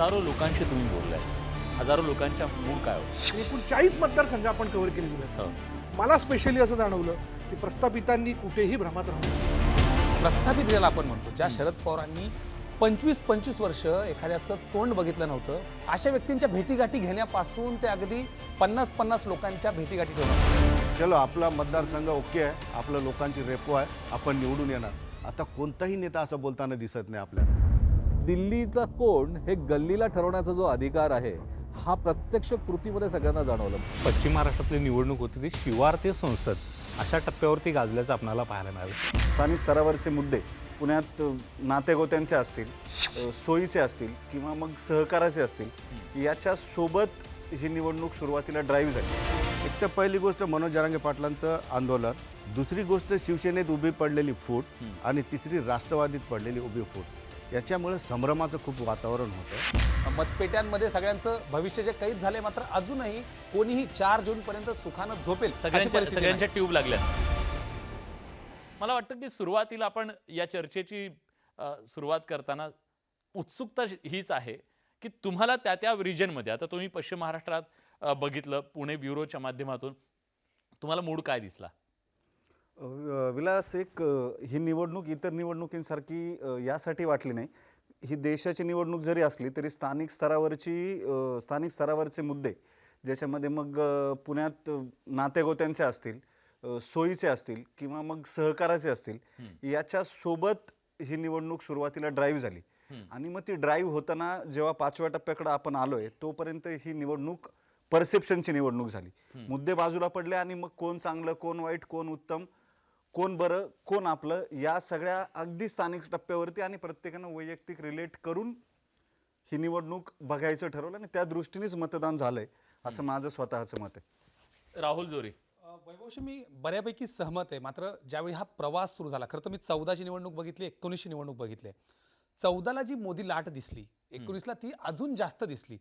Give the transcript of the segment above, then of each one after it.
हजारो लोकांशी तुम्ही बोललाय. हजारो लोकांच्या मूड काय होतं? एकूण चाळीस मतदारसंघ आपण कव्हर केलेली आहेत. हो. मला स्पेशली असं जाणवलं की प्रस्थापितांनी कुठेही भ्रमात राहू नये. प्रस्थापित ज्याला आपण म्हणतो ज्या शरद पवारांनी पंचवीस पंचवीस वर्ष एखाद्याचं तोंड बघितलं नव्हतं अशा व्यक्तींच्या भेटीगाठी घेण्यापासून ते अगदी पन्नास पन्नास लोकांच्या भेटीगाठी ठेवणं चलो आपला मतदारसंघ ओके आहे आपलं लोकांची रेपो आहे आपण निवडून येणार. आता कोणताही नेता असं बोलताना दिसत नाही आपल्याला. दिल्लीचा कोण हे गल्लीला ठरवण्याचा जो अधिकार आहे हा प्रत्यक्ष कृतीमध्ये सगळ्यांना जाणवलं. पश्चिम महाराष्ट्रातली निवडणूक होती ती शिवार ते संसद अशा टप्प्यावरती गाजल्याचं आपल्याला पाहायला मिळालं. स्थानिक स्तरावरचे मुद्दे पुण्यात नातेगोत्यांचे असतील सोयीचे असतील किंवा मग सहकाराचे असतील याच्या सोबत ही निवडणूक सुरुवातीला ड्राईव्ह झाली. एक तर पहिली गोष्ट मनोज जरांगे पाटलांचं आंदोलन दुसरी गोष्ट शिवसेनेत उभी पडलेली फूट आणि तिसरी राष्ट्रवादीत पडलेली उभी फूट. याच्यामुळे संभ्रमाचं खूप वातावरण होतं. मतपेट्यांमध्ये सगळ्यांचं भविष्य जे कैद झाले मात्र अजूनही कोणीही चार जून पर्यंत सुखानं झोपेल. सगळ्यांच्या सगळ्यांच्या ट्यूब लागल्या मला वाटतं की सुरुवातीला आपण या चर्चेची सुरुवात करताना उत्सुकता हीच आहे की तुम्हाला त्या त्या रिजनमध्ये आता तुम्ही पश्चिम महाराष्ट्रात बघितलं पुणे ब्युरोच्या माध्यमातून तुम्हाला मूड काय दिसला? विलास एक ही निवडणूक इतर निवडणुकींसारखी यासाठी वाटली नाही. ही देशाची निवडणूक जरी असली तरी स्थानिक स्तरावरची स्थानिक स्तरावरचे मुद्दे ज्याच्यामध्ये मग पुण्यात नातेगोत्यांचे असतील सोयीचे असतील किंवा मग सहकाराचे असतील याच्या सोबत ही निवडणूक सुरुवातीला ड्राईव्ह झाली. आणि मग ती ड्राईव्ह होताना जेव्हा पाचव्या टप्प्याकडे आपण आलोय तोपर्यंत ही निवडणूक परसेप्शनची निवडणूक झाली. मुद्दे बाजूला पडले आणि मग कोण चांगलं कोण वाईट कोण उत्तम कोण बरं कोण आपलं या सगळ्या अगदी स्थानिक टप्प्यावरती आणि प्रत्येकानं वैयक्तिक रिलेट करून ही निवडणूक बघायचं ठरवलं आणि त्या दृष्टीनेच मतदान झालंय असं माझं स्वतःचं मत आहे. राहुल जोरी. वैभवशी मी बऱ्यापैकी सहमत आहे. मात्र ज्यावेळी हा प्रवास सुरू झाला खरं तर मी चौदाची निवडणूक बघितली एकोणीसची निवडणूक बघितली. चौदाला जी मोदी लाट दिसली एकोणीसला ती अजून जास्त दिसली.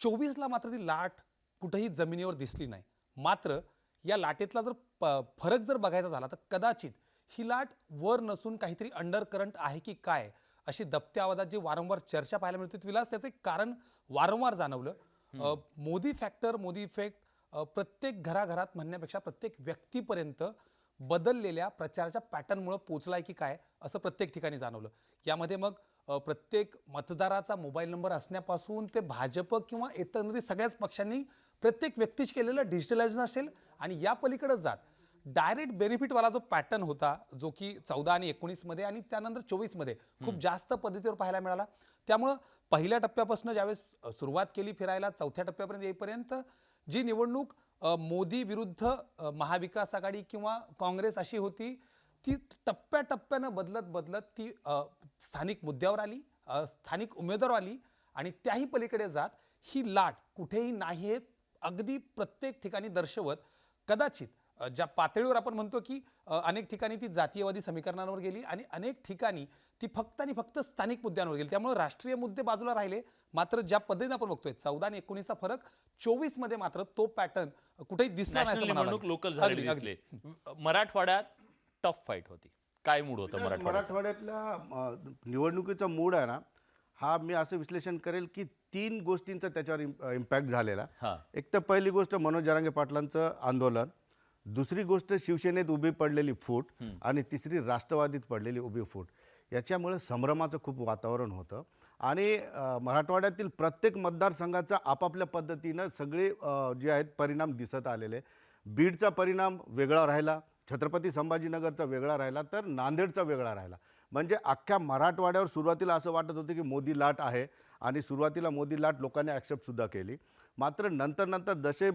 चोवीसला मात्र ती लाट कुठेही जमिनीवर दिसली नाही. मात्र या लाटेतला जर प फरक जर बघायचा झाला तर कदाचित ही लाट वर नसून काहीतरी अंडर करंट आहे की काय? अशी दबत्या आवाजात जी वारंवार चर्चा पाहायला मिळते विलास त्याचं एक कारण वारंवार जाणवलं. अ, मोदी फॅक्टर मोदी इफेक्ट अ, प्रत्येक घराघरात म्हणण्यापेक्षा प्रत्येक व्यक्तीपर्यंत बदललेल्या प्रचाराच्या पॅटर्नमुळे पोचलाय की काय असं प्रत्येक ठिकाणी जाणवलं. यामध्ये मग प्रत्येक मतदाराचा मोबाईल नंबर असण्यापासून ते भाजप किंवा एकंदरीत सगळ्याच पक्षांनी प्रत्येक व्यक्तीच केलेलं डिजिटलायझेशन असेल आणि या पलीकडे जात. डायरेक्ट बेनिफिटवाला जो पॅटर्न होता जो की चौदा आणि एकोणीसमध्ये आणि त्यानंतर चोवीसमध्ये खूप जास्त पद्धतीवर पाहायला मिळाला. त्यामुळं पहिल्या टप्प्यापासून ज्यावेळेस सुरुवात केली फिरायला चौथ्या टप्प्यापर्यंत येईपर्यंत जी निवडणूक मोदी विरुद्ध महाविकास आघाडी किंवा काँग्रेस अशी होती ती टप्प्याटप्प्यानं बदलत बदलत ती स्थानिक मुद्द्यावर आली स्थानिक उमेदवार आली आणि त्याही पलीकडे जात ही लाट कुठेही नाही हे अगदी प्रत्येक ठिकाणी दर्शवत. कदाचित ज्या पातळीवर आपण म्हणतो की अनेक ठिकाणी ती जातीयवादी समीकरणांवर गेली आणि अनेक ठिकाणी ती फक्त आणि फक्त स्थानिक मुद्द्यांवर गेली. त्यामुळे राष्ट्रीय मुद्दे बाजूला राहिले मात्र ज्या पद्धतीने आपण बघतोय चौदा आणि एकोणीसचा फरक चोवीसमध्ये मात्र तो पॅटर्न कुठेही दिसला नाही. लोकल मराठवाड्यात टफ फाईट होती. काय मूड होतं मराठवाड्यात मराठवाड्यातल्या निवडणुकीचा मूड आहे ना हा मी असं विश्लेषण करेल की तीन गोष्टींचा त्याच्यावर इम्पॅक्ट झालेला. हा. एक तर पहिली गोष्ट मनोज जरांगे पाटलांचं आंदोलन. दुसरी गोष्ट शिवसेनेत उभी पडलेली फूट आणि तिसरी राष्ट्रवादीत पडलेली उभी फूट. याच्यामुळे संभ्रमाचं खूप वातावरण होतं. आणि मराठवाड्यातील प्रत्येक मतदारसंघाचा आपापल्या पद्धतीनं सगळे जे आहेत परिणाम दिसत आलेले. बीडचा परिणाम वेगळा राहिला. छत्रपती संभाजीनगरचा वेगळा राहिला तर नांदेडचा वेगळा राहिला. म्हणजे अख्ख्या मराठवाड्यावर सुरुवातीला असं वाटत होतं की मोदी लाट आहे आणि सुरुवातीला मोदी लाट लोकांनी ॲक्सेप्टसुद्धा केली. मात्र नंतर नंतर जसे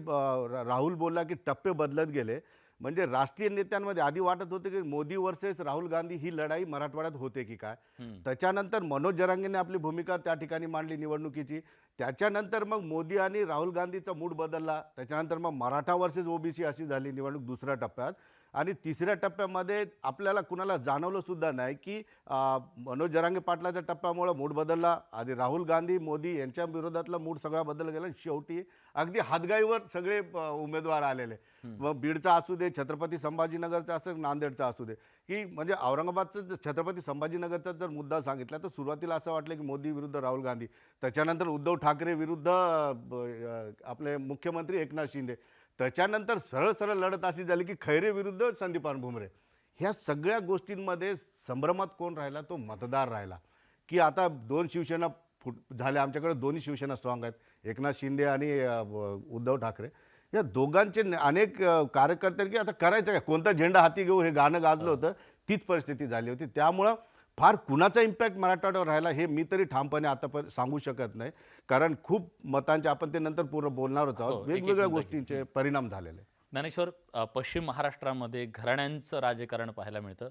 राहुल बोलला की टप्पे बदलत गेले म्हणजे राष्ट्रीय नेत्यांमध्ये आधी वाटत होते की मोदी वर्सेस राहुल गांधी ही लढाई मराठवाड्यात होते की काय. त्याच्यानंतर मनोज जरांगेने आपली भूमिका त्या ठिकाणी मांडली निवडणुकीची. त्याच्यानंतर मग मोदी आणि राहुल गांधीचा मूड बदलला. त्याच्यानंतर मग मराठा वर्सेस ओबीसी अशी झाली निवडणूक दुसऱ्या टप्प्यात. आणि तिसऱ्या टप्प्यामध्ये आपल्याला कुणाला जाणवलं सुद्धा नाही की मनोज जरांगे पाटलाच्या टप्प्यामुळं मूड बदलला. आधी राहुल गांधी मोदी यांच्या विरोधातला मूड सगळा बदलला गेला. शेवटी अगदी हातगाईवर सगळे उमेदवार आलेले. मग बीडचा असू दे छत्रपती संभाजीनगरचा असू दे नांदेडचा असू दे. की म्हणजे औरंगाबादचं जर छत्रपती संभाजीनगरचा जर मुद्दा सांगितला तर सुरुवातीला असं वाटलं की मोदी विरुद्ध राहुल गांधी. त्याच्यानंतर उद्धव ठाकरे विरुद्ध आपले मुख्यमंत्री एकनाथ शिंदे. त्याच्यानंतर सरळ सरळ लढत अशी झाली की खैरे विरुद्ध संदीपान भुमरे. ह्या सगळ्या गोष्टींमध्ये संभ्रमात कोण राहिला? तो मतदार राहिला. की आता दोन शिवसेना फुट झाल्या आमच्याकडे दोन्ही शिवसेना स्ट्रॉंग आहेत. एकनाथ शिंदे आणि उद्धव ठाकरे. या दोघांचे अनेक अ, कार्यकर्ते की आता करायचं काय? कोणता झेंडा हाती घेऊ हे गाणं गाजलं होतं तीच परिस्थिती झाली होती. त्यामुळं फार कुणाचा इम्पॅक्ट मराठवाड्यावर राहिला हे मी तरी ठामपणे आतापर्यंत सांगू शकत नाही. कारण खूप मतांचे आपण ते नंतर पूर्ण बोलणारच हो, आहोत. वेगवेगळ्या गोष्टींचे परिणाम झालेले. ज्ञानेश्वर पश्चिम महाराष्ट्रामध्ये घराण्यांचं राजकारण पाहायला मिळतं.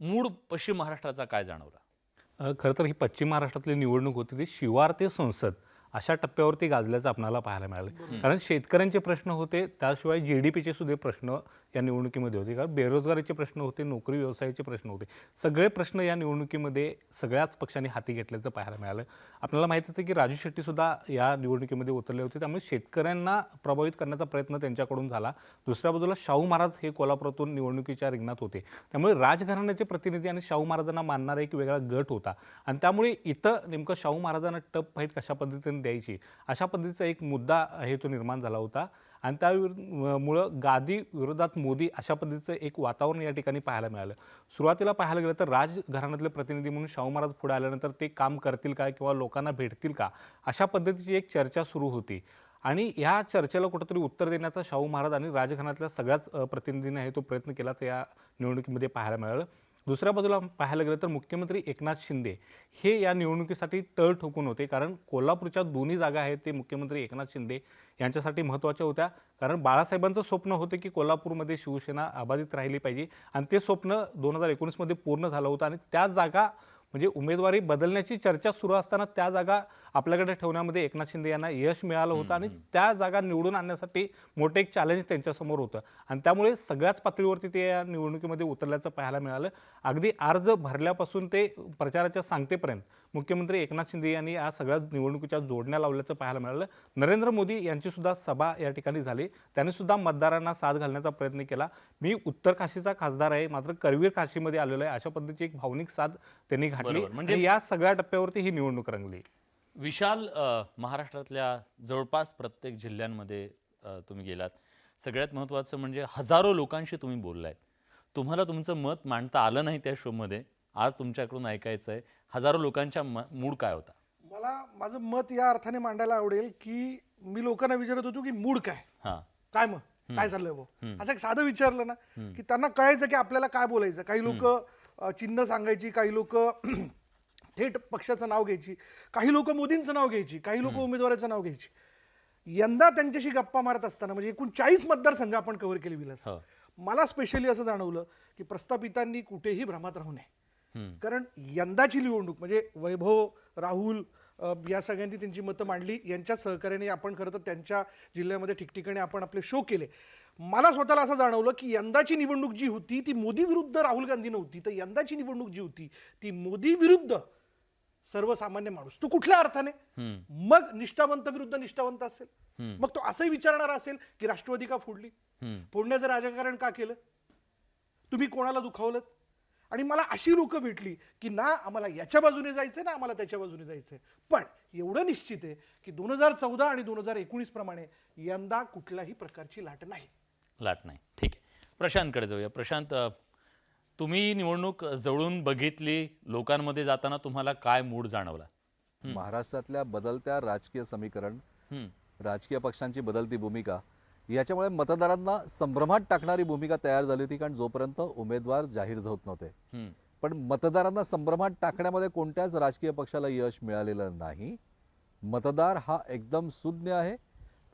मूळ पश्चिम महाराष्ट्राचा काय जाणवला? खरं तर ही पश्चिम महाराष्ट्रातली निवडणूक होती ती शिवार ते संसद. अशा टप्प्यावरती गाजल्याचं आपल्याला पाहायला मिळालं. कारण शेतकऱ्यांचे प्रश्न होते त्याशिवाय जी डी पीचे सुद्धा प्रश्न या निवडणुकीमध्ये होते. कारण बेरोजगारीचे प्रश्न होते नोकरी व्यवसायाचे प्रश्न होते. सगळे प्रश्न या निवडणुकीमध्ये सगळ्याच पक्षांनी हाती घेतल्याचं पाहायला मिळालं. आपल्याला माहितीच आहे की राजू शेट्टीसुद्धा या निवडणुकीमध्ये उतरले होते. त्यामुळे शेतकऱ्यांना प्रभावित करण्याचा प्रयत्न त्यांच्याकडून झाला. दुसऱ्या बाजूला शाहू महाराज हे कोल्हापुरातून निवडणुकीच्या रिंगणात होते. त्यामुळे राजघराण्याचे प्रतिनिधी आणि शाहू महाराजांना मानणारा एक वेगळा गट होता. आणि त्यामुळे इथं नेमकं शाहू महाराजांना टप फाईट कशा पद्धतीने द्यायची. अशा पद्धतीचा एक मुद्दा हे तो निर्माण झाला होता. आणि त्यामुळं गादी विरोधात मोदी अशा पद्धतीचं एक वातावरण या ठिकाणी पाहायला मिळालं. सुरुवातीला पाहायला गेलं तर राजघराण्यातले प्रतिनिधी म्हणून शाहू महाराज पुढे आल्यानंतर ते काम करतील का किंवा लोकांना भेटतील का? अशा पद्धतीची एक चर्चा सुरू होती. आणि ह्या चर्चेला कुठंतरी उत्तर देण्याचा शाहू महाराज आणि राजघराण्यातल्या सगळ्याच प्रतिनिधींना प्रतिनिधींनी तो प्रयत्न केलाच या निवडणुकीमध्ये पाहायला मिळालं. दुसऱ्या बाजूला पाहायला गेलं तर मुख्यमंत्री एकनाथ शिंदे हे या निवडणुकीसाठी तळ ठोकून होते. कारण कोल्हापूरच्या दोन्ही जागा आहेत ते मुख्यमंत्री एकनाथ शिंदे यांच्यासाठी महत्त्वाच्या होत्या. कारण बाळासाहेबांचं स्वप्न होतं की कोल्हापूरमध्ये शिवसेना अबाधित राहिली पाहिजे. आणि ते स्वप्न दोन हजार एकोणीसमध्ये पूर्ण झालं होतं. आणि त्या जागा म्हणजे उमेदवारी बदलण्याची चर्चा सुरू असताना त्या जागा आपल्याकडे ठेवण्यामध्ये एकनाथ शिंदे यांना यश मिळालं होतं आणि त्या जागा निवडून आणण्यासाठी मोठं एक चॅलेंज त्यांच्यासमोर होतं. आणि त्यामुळे सगळ्याच पातळीवरती ते या निवडणुकीमध्ये उतरल्याचं पाहायला मिळालं. अगदी अर्ज भरल्यापासून ते प्रचाराच्या सांगतेपर्यंत मुख्यमंत्री एकनाथ शिंदे यांनी या सगळ्या निवडणुकीच्या जोडण्या लावल्याचं पाहायला मिळालं. नरेंद्र मोदी यांची सुद्धा सभा या ठिकाणी झाली. त्यांनी सुद्धा मतदारांना साथ घालण्याचा प्रयत्न केला. मी उत्तर काशीचा खासदार आहे. मात्र करवीर काशीमध्ये आलेलो आहे. अशा पद्धतीची एक भावनिक साथ त्यांनी घातली. म्हणजे- या सगळ्या टप्प्यावरती ही निवडणूक रंगली. विशाल महाराष्ट्रातल्या जवळपास प्रत्येक जिल्ह्यांमध्ये तुम्ही गेलात. सगळ्यात महत्त्वाचं म्हणजे हजारो लोकांशी तुम्ही बोललायत. तुम्हाला तुमचं मत मांडता आलं नाही त्या शोमध्ये. आज तुमच्याकडून ऐकायचं आहे हजारो लोकांच्या म मूड काय होता? मला माझं मत या अर्थाने मांडायला आवडेल की मी लोकांना विचारत होतो की मूड काय? हां. काय मग? काय चाललंय भाऊ? असं एक साधं विचारलं ना की त्यांना कळायचं की आपल्याला काय बोलायचं. काही लोक चिन्ह सांगायची काही लोक थेट पक्षाचं नाव घ्यायची काही लोक मोदींचं नाव घ्यायची काही लोक उमेदवाराचं नाव घ्यायची. यंदा त्यांच्याशी गप्पा मारत असताना म्हणजे एकूण चाळीस मतदारसंघ आपण कव्हर केले विलास. हो. मला स्पेशली असं जाणवलं की प्रस्थापितांनी कुठेही भ्रमात राहू नये. कारण यंदाची निवडणूक म्हणजे वैभव राहुल या सगळ्यांनी त्यांची मतं मांडली. यांच्या सहकार्याने आपण खरं तर त्यांच्या जिल्ह्यामध्ये ठिकठिकाणी आपण आपले शो केले. मला स्वतःला असं जाणवलं की यंदाची निवडणूक जी होती ती मोदी विरुद्ध राहुल गांधी नव्हती. तर यंदाची निवडणूक जी होती ती मोदी विरुद्ध सर्वसामान्य माणूस. तो कुठल्या अर्थाने? मग निष्ठावंत विरुद्ध निष्ठावंत असेल. मग तो असंही विचारणारा असेल की राष्ट्रवादी का फोडली? फोडण्याचं राजकारण का केलं? तुम्ही कोणाला दुखावलं आणि मला अशी लोक भेटली की ना आम्हाला याच्या बाजूने जायचंय ना आम्हाला त्याच्या बाजूने जायचंय. पण एवढं निश्चित आहे की दोन हजार चौदा आणि दोन हजार एकोणीस प्रमाणे यंदा कुठल्याही प्रकारची लाट नाही. लाट नाही. ठीक आहे. प्रशांतकडे जाऊया. प्रशांत तुम्ही निवडणूक जवळून बघितली लोकांमध्ये जाताना तुम्हाला काय मूड जाणवला? महाराष्ट्रातल्या बदलत्या राजकीय समीकरण. राजकीय पक्षांची बदलती भूमिका याच्यामुळे मतदारांना संभ्रमात टाकणारी भूमिका तयार झाली होती कारण जोपर्यंत उमेदवार जाहीर होत नव्हते. पण मतदारांना संभ्रमात टाकण्यामध्ये कोणत्याच राजकीय पक्षाला यश मिळालेलं नाही. मतदार हा एकदम सुज्ञ आहे.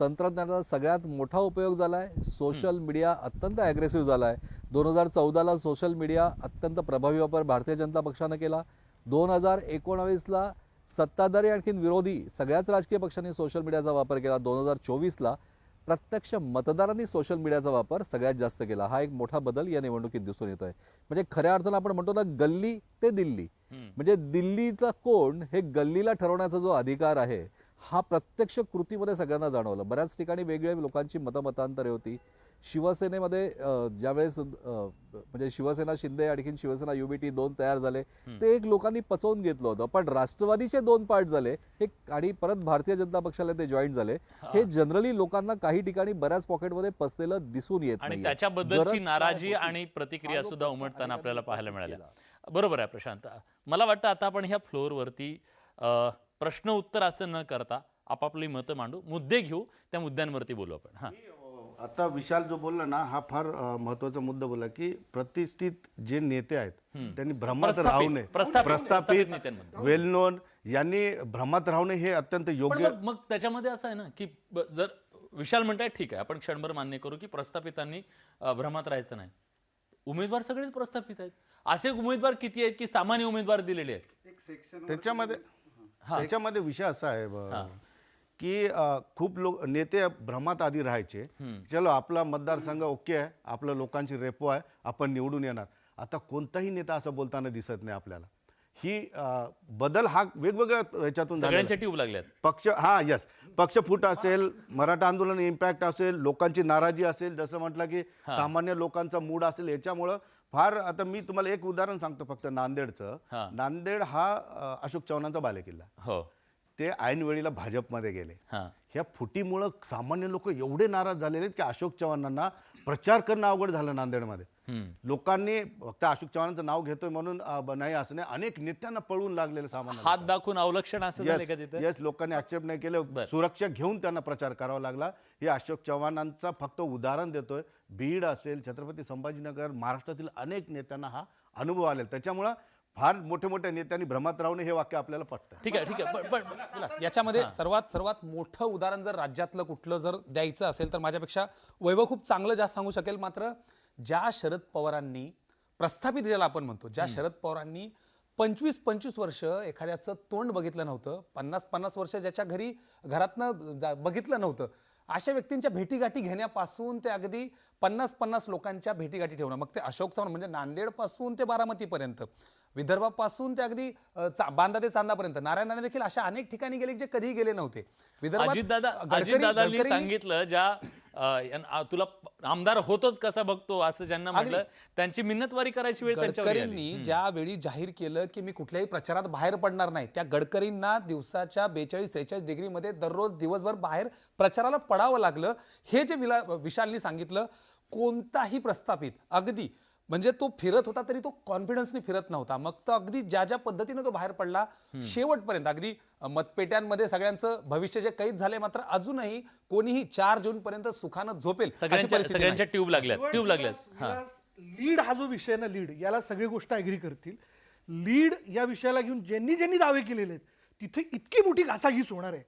तंत्रज्ञानाचा सगळ्यात मोठा उपयोग झाला आहे सोशल मीडिया अत्यंत ॲग्रेसिव्ह झाला आहे दोन हजार चौदाला सोशल मीडिया अत्यंत प्रभावी वापर भारतीय जनता पक्षानं केला. दोन हजार एकोणावीसला सत्ताधारी आणखीन विरोधी सगळ्याच राजकीय पक्षांनी सोशल मीडियाचा वापर केला. दोन हजार चोवीसला प्रत्यक्ष मतदारांनी सोशल मीडियाचा वापर सगळ्यात जास्त केला. हा एक मोठा बदल या निवडणुकीत दिसून येत आहे म्हणजे खऱ्या अर्थानं आपण म्हणतो ना गल्ली ते दिल्ली. म्हणजे दिल्लीचा कोण हे गल्लीला ठरवण्याचा जो अधिकार आहे हा प्रत्यक्ष कृतीमध्ये सगळ्यांना जाणवलं. बऱ्याच ठिकाणी वेगवेगळ्या लोकांची मतमतांतरे होती. शिवसेनेमध्ये ज्यावेळेस म्हणजे शिवसेना शिंदे आणखीन शिवसेना युबीटी दोन तयार झाले ते एक लोकांनी पचवून घेतलं होतं. पण राष्ट्रवादीचे दोन पार्ट झाले हे आणि परत भारतीय जनता पक्षाला ते जॉईन झाले हे. जनरली लोकांना काही ठिकाणी बऱ्याच पॉकेटमध्ये पसलेलं दिसून येत आणि. त्याच्याबद्दलची नाराजी आणि प्रतिक्रिया सुद्धा उमटताना आपल्याला पाहायला मिळाल्या. बरोबर आहे प्रशांत. मला वाटतं आता आपण ह्या फ्लोअरवरती प्रश्न उत्तर असं न करता आपापली मतं मांडू मुद्दे घेऊ त्या मुद्द्यांवरती बोलू आपण. हा. आता विशाल जो बोलला ना हा फार अ, महत्त्वाचा मुद्दा बोलला की प्रतिष्ठित जे नेते आहेत त्यांनी भ्रमात प्रस्थापित- राहू नये प्रस्थापित- नेत्यांमध्ये. वेल नोन यांनी भ्रमात राहू नये हे अत्यंत पण योग्य मग मग त्याच्यामध्ये असं आहे ना की ब- जर विशाल म्हणताय ठीक आहे आपण क्षणभर मान्य करू की प्रस्थापितांनी अ, भ्रमात राहायचं नाही. उमेदवार सगळेच प्रस्थापित आहेत. असे उमेदवार किती आहेत की सामान्य उमेदवार दिलेले आहेत? त्याच्यामध्ये त्याच्यामध्ये विषय असा आहे ब- की खूप लोक नेते भ्रमात आधी राहायचे. चलो आपला मतदारसंघ ओके आहे आपलं लोकांची रेपो आहे आपण निवडून येणार. आता कोणताही नेता असं बोलताना दिसत नाही आपल्याला. ही बदल हा वेगवेगळ्या ह्याच्यातून लागल्यात. पक्ष हा यस पक्षफूट असेल मराठा आंदोलन इम्पॅक्ट असेल लोकांची नाराजी असेल जसं म्हटलं की सामान्य लोकांचा मूड असेल याच्यामुळं फार आता मी तुम्हाला एक उदाहरण सांगतो फक्त. नांदेडचं. नांदेड हा अशोक चव्हाणांचा बालेकिल्ला. हो. ते ऐन वेळीला भाजपमध्ये गेले. हा. ह्या फुटीमुळं सामान्य लोक एवढे नाराज झालेले आहेत की अशोक चव्हाणांना प्रचार करणं अवघड झालं नांदेडमध्ये. लोकांनी फक्त अशोक चव्हाणांचं नाव घेतोय म्हणून अ, नाही असं नाही अनेक नेत्यांना पळवून लागलेले सामान्य हात दाखवून अवलक्षण असं झालं का तिथं? येस लोकांनी ऍक्सेप्ट नाही केलं. सुरक्षा घेऊन त्यांना प्रचार करावा लागला. हे अशोक चव्हाणांचा फक्त उदाहरण देतोय. बीड असेल छत्रपती संभाजीनगर महाराष्ट्रातील अनेक नेत्यांना हा अनुभव आलेला त्याच्यामुळं फार मोठ्या मोठ्या नेत्यांनी भ्रमात राहू नये हे वाक्य आपल्याला पटतं. ठीक आहे ठीक आहे. पण पण विलास, याच्यामध्ये सर्वात सर्वात मोठं उदाहरण जर राज्यातलं कुठलं जर द्यायचं असेल तर माझ्यापेक्षा वैभव खूप चांगलं जास्त सांगू शकेल. मात्र ज्या शरद पवारांनी प्रस्थापित ज्याला आपण म्हणतो ज्या शरद पवारांनी पंचवीस पंचवीस वर्ष एखाद्याचं तोंड बघितलं नव्हतं पन्नास पन्नास वर्ष ज्याच्या घरी घरातनं जा- बघितलं नव्हतं अशा व्यक्तींच्या भेटीगाठी घेण्यापासून ते अगदी पन्नास पन्नास लोकांच्या भेटीगाठी ठेवणं. मग ते अशोक चव्हाण म्हणजे नांदेडपासून ते बारामतीपर्यंत. विदर्भापासून ते अगदी बांदा ते चांदापर्यंत. नारायणाने देखील अशा अनेक ठिकाणी गेले जे कधी गेले नव्हते. गडकरींनी- सांगितलं ज्या तुला आमदार होतोच कसा बघतो असं ज्यांना म्हटलं त्यांची मिन्नतवारी करायची वेळ. गडकरींनी ज्यावेळी जाहीर केलं की मी कुठल्याही प्रचारात बाहेर पडणार नाही त्या गडकरींना दिवसाच्या बेचाळीस त्रेचाळीस डिग्रीमध्ये दररोज दिवसभर बाहेर प्रचाराला पडावं लागलं हे जे विला विशालनी सांगितलं कोणताही प्रस्थापित अगदी म्हणजे तो फिरत होता तरी तो कॉन्फिडन्सने फिरत नव्हता. मग तो अगदी ज्या ज्या पद्धतीने तो बाहेर पडला शेवटपर्यंत अगदी मतपेट्यांमध्ये सगळ्यांचं भविष्य जे कैद झाले मात्र अजूनही कोणीही चार जून पर्यंत सुखानं झोपेल सगळ्यांच्या ट्यूब लागल्यात ट्यूब लागल्यात. हा. लीड हा जो विषय ना लीड याला सगळी गोष्ट ऍग्री करतील. लीड या विषयाला घेऊन ज्यांनी ज्यांनी दावे केलेले आहेत तिथे इतकी मोठी घासाघीस होणार आहे.